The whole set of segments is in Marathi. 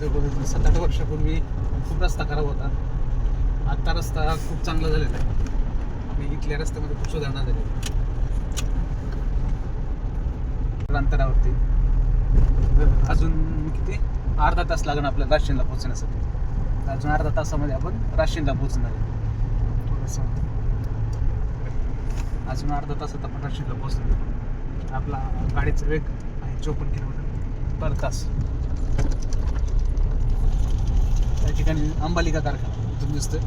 जवळ सात आठ वर्षापूर्वी खूप रस्ता खराब होता. आत्ता रस्ता खूप चांगला झालेला आहे. आणि इथल्या रस्त्यामध्ये खूप सुधारणा झाली अंतरावरती. अजून किती? अर्धा तास लागणार आपल्याला राशीनला पोहोचण्यासाठी. अजून अर्धा तासामध्ये आपण राशीनला पोहोचणार आहे. थोडंसं. अजून अर्धा तासात आपण राशीनला पोहोचणार आपला गाडीचा वेग आहे चोपन्न किलोमीटर पर तास. ठिकाणी अंबालिका कारखाना इथून दिसतोय.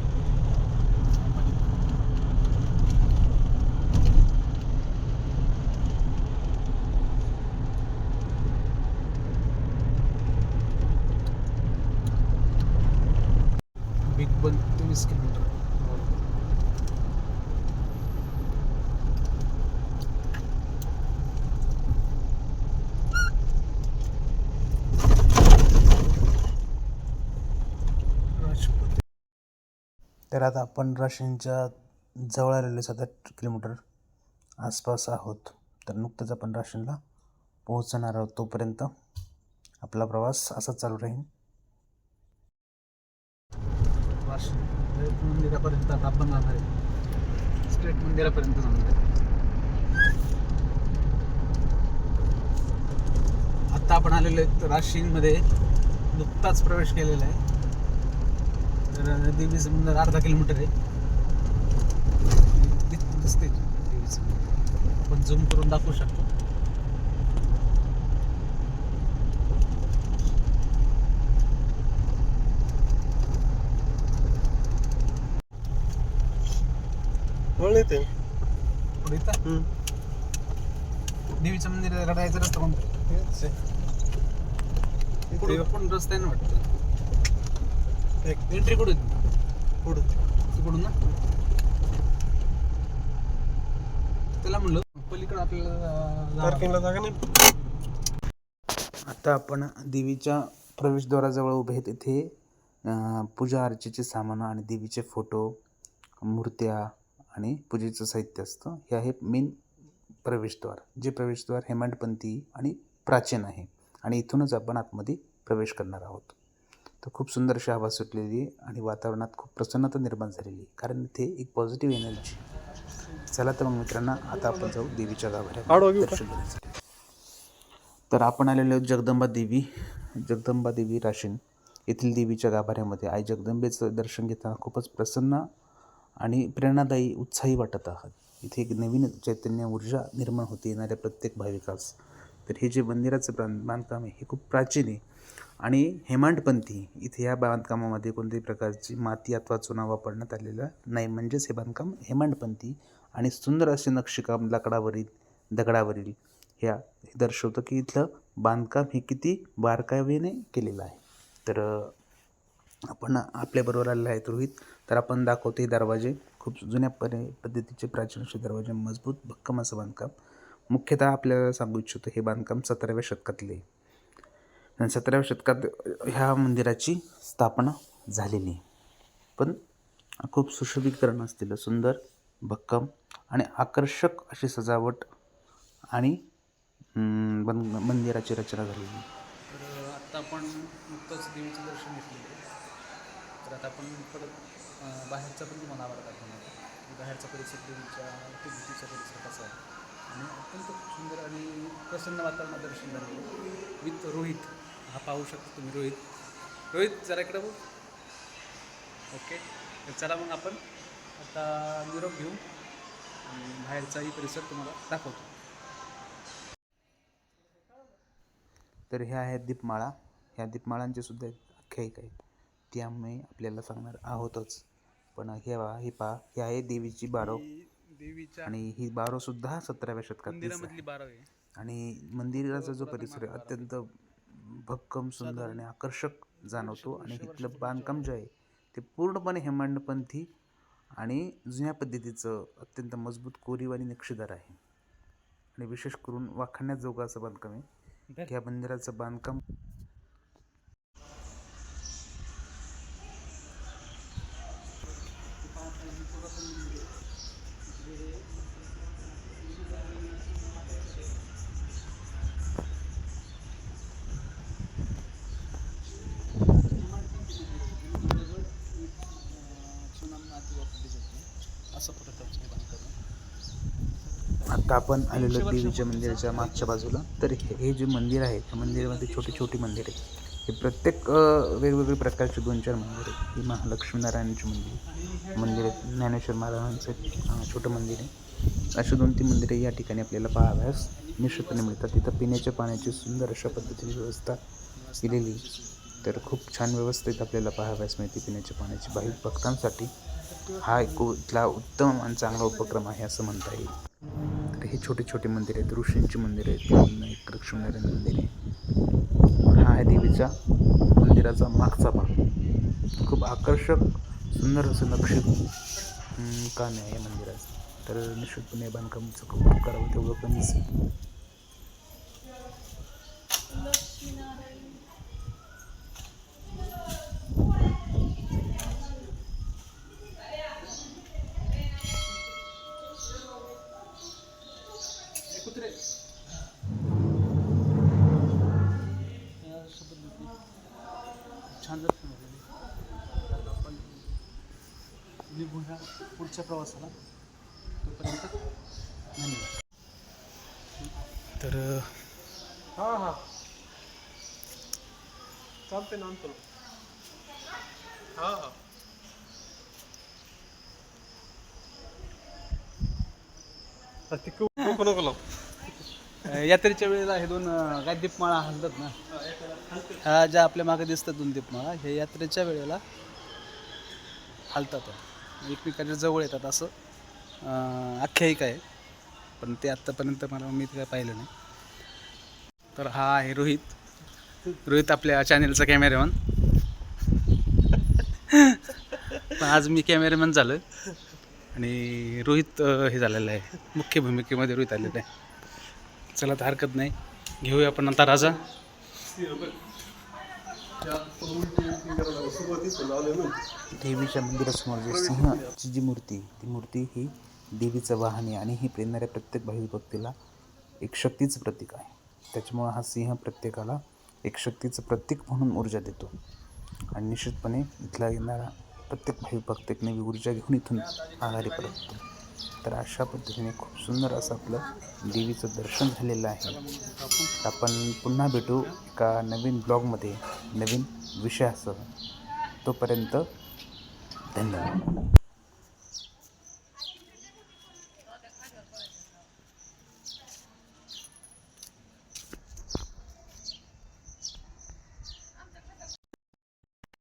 बिग बन तेवीस किलोमीटर. तर आता आपण राशींच्या जवळ आलेले सात आठ किलोमीटर आसपास आहोत. तर नुकतंच आपण राशीनला पोहोचणार आहोत तोपर्यंत आपला प्रवास असाच चालू राहील. मंदिरापर्यंत आता आपण जाणार आहे स्ट्रेट मंदिरापर्यंत जाणार आहे आता आपण आलेलो आहेत राशींमध्ये नुकताच प्रवेश केलेला आहे. तर देवीचं मंदिर अर्धा किलोमीटर आहे. दिस- दिसते देवीचं मंदिर. आपण झूम करून दाखवू शकतो. ते देवीचं मंदिर रस्ता कोणता? रस्ता आहे ना वाटतं. एंट्री कुठे पुढं तिकडून ना. त्याला म्हणलं पलीकडे आपल्याला पार्किंगला जागा नाही. आता आपण देवीच्या प्रवेशद्वाराजवळ उभे आहेत. इथे पूजा अर्चेचे सामान आणि देवीचे फोटो मूर्त्या आणि पूजेचं साहित्य असतं. हे आहे मेन प्रवेशद्वार जे प्रवेशद्वार हेमाडपंथी आणि प्राचीन आहे. आणि इथूनच आपण आतमध्ये प्रवेश करणार आहोत. तर खूप सुंदर अशी हवा सुटलेली आणि वातावरणात खूप प्रसन्नता निर्माण झालेली. कारण इथे एक पॉझिटिव्ह एनर्जी चला तर मग मित्रांना आता आपण जाऊ देवीच्या घेण्यासाठी तर आपण आलेलो आहोत जगदंबा देवी जगदंबा देवी राशीन. येथील देवीच्या गाभाऱ्यामध्ये आई जगदंबेचं दर्शन घेताना खूपच प्रसन्न आणि प्रेरणादायी उत्साही वाटत आहात. इथे एक नवीन चैतन्य ऊर्जा निर्माण होते येणाऱ्या प्रत्येक भाविकास. तर हे जे मंदिराचं बांध बांधकाम आहे हे खूप प्राचीन आहे. आणि हेमाडपंथी इथे या बांधकामामध्ये कोणत्याही प्रकारची माती अथवा चुना वापरण्यात आलेला नाही. म्हणजेच हे बांधकाम हेमाडपंथी आणि सुंदर असे नक्षीकाम लाकडावरील दगडावरील ह्या हे दर्शवतं की इथलं बांधकाम हे किती बारकावीने केलेलं आहे. तर आपण आपल्याबरोबर आलेलं आहेत रोहित. तर आपण दाखवतो हे दरवाजे. खूप जुन्या परे पद्धतीचे प्राचीन असे दरवाजे. मजबूत भक्कम असं बांधकाम. मुख्यतः आपल्याला सांगू इच्छितो हे बांधकाम सतराव्या शतकातले आणि सतराव्या शतकात ह्या मंदिराची स्थापना झालेली पण खूप सुशोभीकरण असलेलं सुंदर भक्कम आणि आकर्षक अशी सजावट आणि बन मंदिराची रचना झालेली तर आता आपण नुकतंच देवीचं दर्शन घेतलेलं तर आता आपण परत बाहेरचा पण तुम्हाला आवाज दाखवणार बाहेरचा परिसर देवीच्या तिरुपतीचा परिसर कसा आहे? आणि अत्यंत सुंदर आणि प्रसन्न वातावरणात दर्शन झालं विथ रोहित हा पाहू शकता तुम्ही रोहित. रोहित जरा इकडे बघ. ओके तर चला मग आपण आता निरोप घेऊ आणि बाहेरचाही परिसर तुम्हाला दाखवतो. तर ह्या आहेत दीपमाळा. ह्या दीपमाळांची सुद्धा एक आख्यायिका आहे ती आम्ही आपल्याला सांगणार आहोतच. पण हे पहा हे पहा ही आहे देवीची बारो. देवीच्या आणि ही बारव सुद्धा सतराव्या शतकात मंदिरामधली बारा आणि मंदिराचा जो परिसर आहे अत्यंत भक्कम सुंदर आणि आकर्षक जाणवतो. आणि इथलं बांधकाम जे आहे ते पूर्णपणे हेमांडपंथी आणि जुन्या पद्धतीचं अत्यंत मजबूत कोरीव आणि नक्षीदार आहे. आणि विशेष करून असं बांधकाम आहे. या मंदिराचं बांधकाम तर आपण आलेलो देवीच्या मंदिराच्या मागच्या बाजूला. तर हे जे मंदिर आहे त्या मंदिरामध्ये छोटी छोटी मंदिर आहे. हे प्रत्येक वेगवेगळे प्रकारचे दोन चार मंदिर आहेत. ही महालक्ष्मी नारायणाचे मंदिर मंदिर आहे ज्ञानेश्वर महाराजांचं छोटं मंदिर आहे. अशी दोन तीन मंदिरे या ठिकाणी आपल्याला पाहाव्यास निश्चितपणे मिळतात. तिथं पिण्याच्या पाण्याची सुंदर अशा पद्धतीने व्यवस्था केलेली तर खूप छान व्यवस्थित आपल्याला पाहाव्यास मिळते पिण्याच्या पाण्याची. भाविक भक्तांसाठी हा एक इथला उत्तम आणि चांगला उपक्रम आहे असं म्हणता येईल. हे छोटे छोटे मंदिर आहेत. ऋषींची मंदिर आहेत. एक लक्ष्मीनारायण मंदिर आहे. हा आहे देवीचा मंदिराचा मागचा भाग. खूप आकर्षक सुंदर असं नक्षी काम आहे या मंदिराचं तर निश्चितपणे या बांधकामाचं खूप करावं तेवढं कमीच झालेलं आपण निघूया पुढच्या प्रवासाला. तोपर्यंत धन्यवाद. तर हां हां. चालते ना आणतो हां हां. यात्रेच्या वेळेला हे दोन अं, काय दीपमाळा हलतात ना. ह्या ज्या आपल्या मागे दिसतात दोन दीपमाळा हे यात्रेच्या वेळेला हलतात. एकमेकाच्या जवळ येतात असं आख्यायिका आहे. पण ते आत्तापर्यंत मला मी ते काय पाहिलं नाही. तर हा आहे रोहित. रोहित आपल्या चॅनेलचा कॅमेरामॅन पण आज मी कॅमेरामॅन झालं आणि रोहित हे झालेलं आहे. मुख्य भूमिकेमध्ये रोहित आलेलं आहे. चला तर हरकत नाही. घेऊया आपण आता राजा. देवीच्या मंदिरासमोर जे सिंहाची जी मूर्ती ती मूर्ती ही देवीचं वाहन आहे आणि ही प्रेरणाऱ्या प्रत्येक भक्तीला एक शक्तीचं प्रतीक आहे. त्याच्यामुळं हा सिंह प्रत्येकाला एक शक्तीचं प्रतीक म्हणून ऊर्जा देतो. आणि निश्चितपणे इथला येणारा प्रत्येक भाविक एक नवी ऊर्जा घेऊन इथून आघाडी परततो तर अशा पद्धतीने खूप सुंदर असं आपलं देवीचं दर्शन झालेलं आहे. आपण पुन्हा भेटू एका नवीन ब्लॉगमध्ये नवीन विषयासह. तोपर्यंत धन्यवाद.